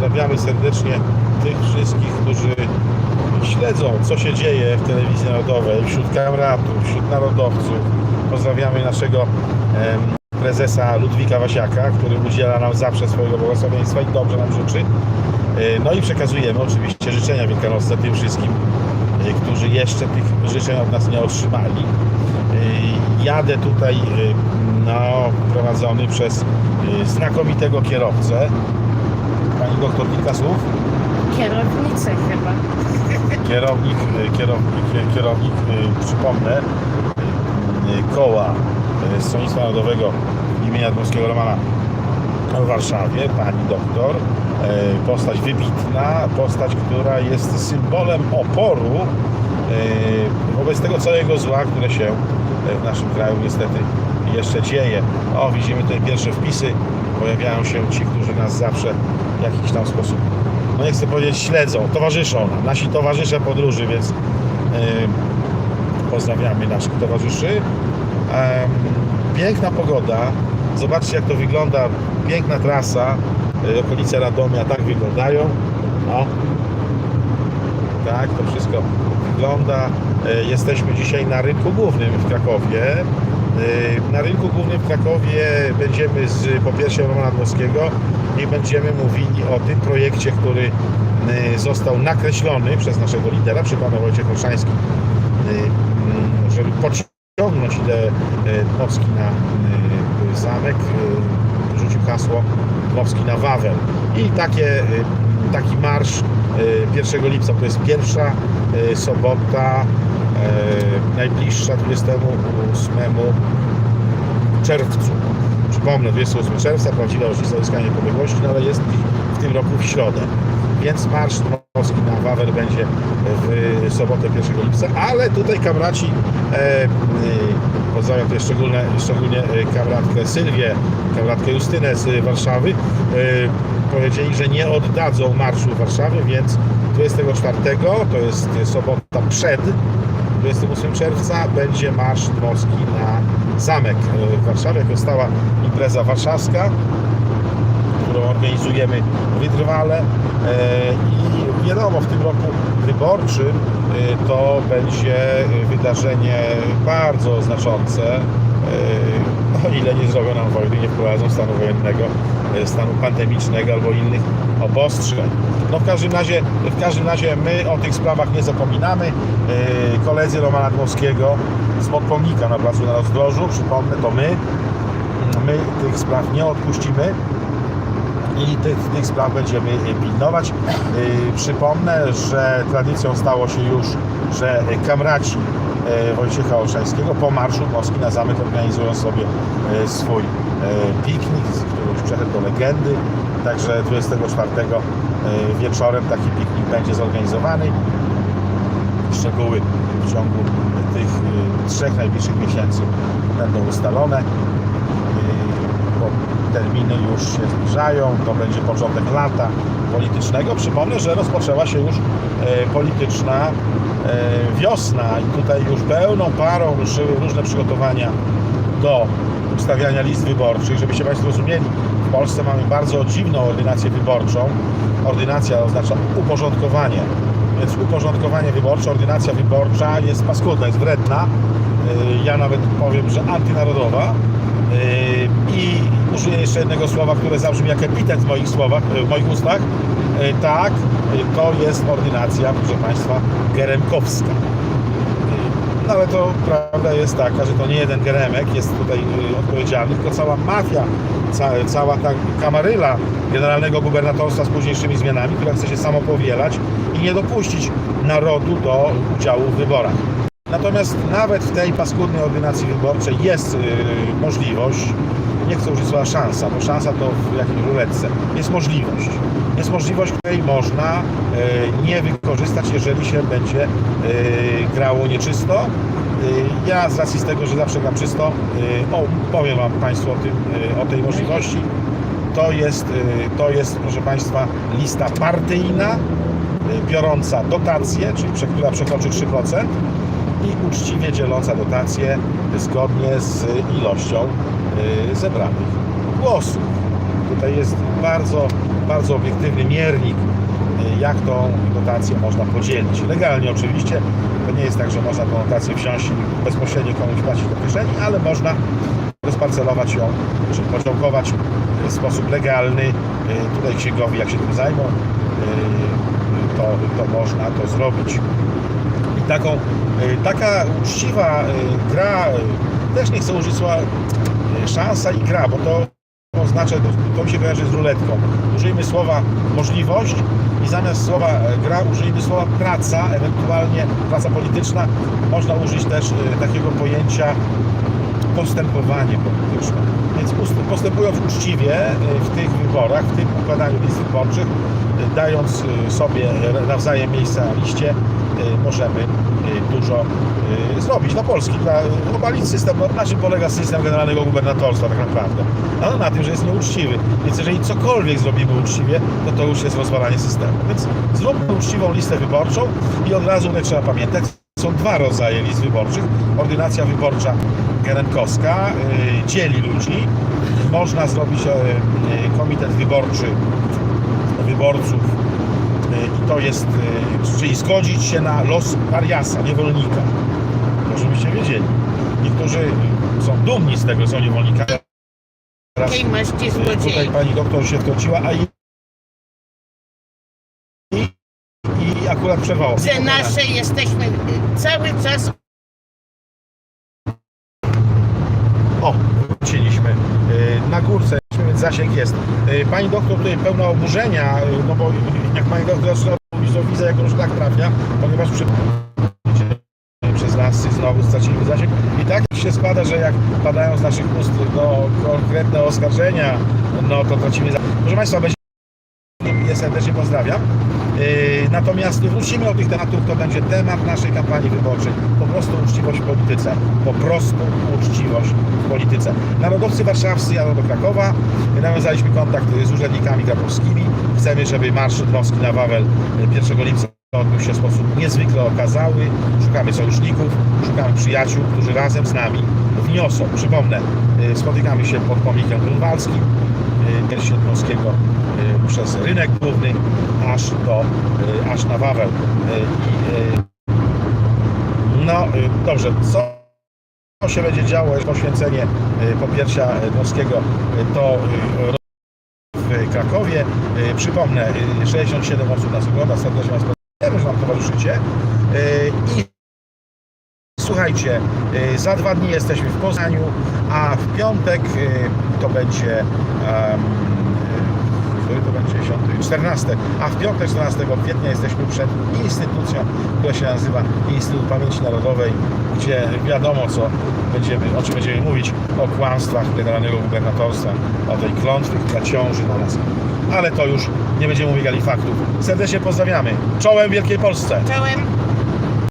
Pozdrawiamy serdecznie tych wszystkich, którzy śledzą, co się dzieje w telewizji narodowej, wśród kamratów, wśród narodowców. Pozdrawiamy naszego prezesa Ludwika Wasiaka, który udziela nam zawsze swojego błogosławieństwa i dobrze nam życzy. E, No i przekazujemy oczywiście życzenia wielkanocne tym wszystkim, e, którzy jeszcze tych życzeń od nas nie otrzymali. E, Jadę tutaj no, prowadzony przez znakomitego kierowcę. Doktor, kilka słów. Kierownicę chyba. Kierownik, e, kierownik, e, kierownik e, przypomnę, koła Stronnictwa Narodowego imienia Dmowskiego Romana w Warszawie, pani doktor, postać wybitna, postać, która jest symbolem oporu wobec tego całego zła, które się w naszym kraju niestety jeszcze dzieje. O, widzimy tutaj pierwsze wpisy, pojawiają się ci, którzy nas zawsze w jakiś tam sposób, no nie chcę powiedzieć śledzą, towarzyszą nasi towarzysze podróży, więc e, pozdrawiamy naszych towarzyszy. Piękna pogoda, zobaczcie jak to wygląda, piękna trasa, e, okolice Radomia tak wyglądają. O, tak to wszystko wygląda. E, Jesteśmy dzisiaj na rynku głównym w Krakowie. E, Na rynku głównym w Krakowie będziemy z po pierwsze Romana Dmowskiego i będziemy mówili o tym projekcie, który e, został nakreślony przez naszego lidera, przypomnę Wojciech Olszański, m, żeby podciągnąć ideę e, Dmowski na zamek, rzucił hasło Dmowski na Wawel. I takie, taki marsz e, 1 lipca, to jest pierwsza sobota, najbliższa 28 czerwcu. Przypomnę, 28 czerwca, prawdziwa rocznica uzyskania niepodległości, no ale jest w tym roku w środę. Więc marsz Dmowski na Wawel będzie w sobotę 1 lipca, ale tutaj kamraci, e, e, pozdrawiam tutaj szczególnie, szczególnie e, kamratkę Sylwię, kamratkę Justynę z Warszawy, e, powiedzieli, że nie oddadzą marszu w Warszawie, więc 24, to jest sobota przed 28 czerwca będzie marsz dmowski na zamek e, w Warszawie, jako stała impreza warszawska, którą organizujemy wytrwale e, i wiadomo, w tym roku wyborczym e, to będzie wydarzenie bardzo znaczące, o ile nie zrobią nam wojny, nie wprowadzą stanu wojennego, e, stanu pandemicznego albo innych obostrzeń. No w każdym razie, w każdym razie my o tych sprawach nie zapominamy. E, Koledzy Romana Dmowskiego z podpomnika na placu na rozdrożu, przypomnę, to my. My tych spraw nie odpuścimy i tych, tych spraw będziemy pilnować. Yy, Przypomnę, że tradycją stało się już, że kamraci Wojciecha Olszańskiego po marszu Moskwi na zamek organizują sobie yy, swój yy, piknik, który już przeszedł do legendy. Także 24 yy, wieczorem taki piknik będzie zorganizowany. Szczegóły w ciągu tych trzech najbliższych miesięcy będą ustalone. Terminy już się zbliżają, to będzie początek lata politycznego. Przypomnę, że rozpoczęła się już e, polityczna e, wiosna i tutaj już pełną parą ruszyły różne przygotowania do ustawiania list wyborczych. Żebyście Państwo rozumieli, w Polsce mamy bardzo dziwną ordynację wyborczą. Ordynacja oznacza uporządkowanie, więc uporządkowanie wyborcze, ordynacja wyborcza jest paskudna, jest wredna. E, Ja nawet powiem, że antynarodowa. Użyję jeszcze jednego słowa, które zabrzmi jak epitet w moich słowach, w moich ustach. Yy, Tak, yy, to jest ordynacja, proszę Państwa, geremkowska. No ale to prawda jest taka, że to nie jeden geremek jest tutaj odpowiedzialny, tylko cała mafia, ca, cała ta kamaryla generalnego gubernatorstwa z późniejszymi zmianami, która chce się samopowielać i nie dopuścić narodu do udziału w wyborach. Natomiast nawet w tej paskudnej ordynacji wyborczej jest yy, możliwość, nie chcę użyć słowa szansa, bo szansa to w jakiejś ruletce, jest możliwość. Jest możliwość, której można yy, nie wykorzystać, jeżeli się będzie yy, grało nieczysto. Yy, ja z racji z tego, że zawsze gram czysto, o, powiem Wam Państwu o, tym, o tej możliwości. To jest, to jest, proszę Państwa, lista partyjna, biorąca dotacje, czyli która przekroczy 3% i uczciwie dzieląca dotacje zgodnie z ilością zebranych głosów. Tutaj jest bardzo bardzo obiektywny miernik, y, jak tą dotację można podzielić. Legalnie oczywiście, to nie jest tak, że można tą dotację wziąć i bezpośrednio komuś płacić do kieszeni, ale można rozparcelować ją, czy podziałkować w sposób legalny. Y, Tutaj księgowi, jak się tym zajmą, y, to, to można to zrobić. I taką, y, taka uczciwa y, gra, y, też nie chcę użyć słowa y, szansa i gra, bo to oznacza, to, to mi się kojarzy z ruletką. Użyjmy słowa możliwość i zamiast słowa e, gra użyjmy słowa praca, ewentualnie praca polityczna. Można użyć też y, takiego pojęcia postępowanie polityczne. Więc postępując uczciwie y, w tych wyborach, w tym układaniu list wyborczych, dając sobie nawzajem miejsca na liście, możemy dużo y, zrobić. No Polski, dla, obalić system, no, na czym polega system generalnego gubernatorstwa tak naprawdę? No na tym, że jest nieuczciwy. Więc jeżeli cokolwiek zrobimy uczciwie, to to już jest rozwalanie systemu. Więc zróbmy uczciwą listę wyborczą i od razu tutaj trzeba pamiętać, są dwa rodzaje list wyborczych. Ordynacja wyborcza gerenkowska y, dzieli ludzi. Można zrobić y, y, komitet wyborczy wyborców y, to jest, y, czyli zgodzić się na los pariasa, niewolnika. To żebyście wiedzieli. Niektórzy y, są dumni z tego, są niewolnikami. Teraz, y, tutaj pani doktor się wtrąciła, a i, i, i akurat przerwało. Że nasze jesteśmy y, cały czas O, wróciliśmy. Yy, Na górce, więc zasięg jest. Pani doktor tutaj pełna oburzenia, no bo jak pani doktor zaczyna to widzę, jak już tak trafia, ponieważ przy... przez lasy znowu straciliśmy zasięg. I tak się składa, że jak padają z naszych ust no, konkretne oskarżenia, no to tracimy zasięg. Proszę Państwa, będzie je serdecznie pozdrawiam. Yy, Natomiast wrócimy do tych tematów, to będzie temat naszej kampanii wyborczej. Po prostu uczciwość w polityce. Po prostu uczciwość w polityce. Narodowcy warszawscy jadą do Krakowa. Nawiązaliśmy kontakt z urzędnikami krakowskimi. Chcemy, żeby Marsz Dmowski na Wawel 1 lipca odbył się w sposób niezwykle okazały. Szukamy sojuszników, szukamy przyjaciół, którzy razem z nami wniosą. Przypomnę, yy, spotykamy się pod pomnikiem grunwaldzkim piersi Dmowskiego y, przez rynek główny aż do, y, aż na Wawel. Y, y, No y, dobrze, co się będzie działo, jest poświęcenie y, popiersia Dmowskiego, y, to y, w Krakowie. Y, Przypomnę, y, 67 osób nas ogląda, serdecznie Was pozdrawiamy, że nam towarzyszycie. Y, I Słuchajcie, y, za dwa dni jesteśmy w Poznaniu, a w piątek y, to będzie. y, który to będzie 10, 14, a w piątek 14 kwietnia jesteśmy przed instytucją, która się nazywa Instytut Pamięci Narodowej, gdzie wiadomo co będziemy, o czym będziemy mówić, o kłamstwach generalnego gubernatorstwa, o tej klątwie, która ciąży na nas. Ale to już nie będziemy ubiegali faktów. Serdecznie pozdrawiamy. Czołem Wielkiej Polsce! czołem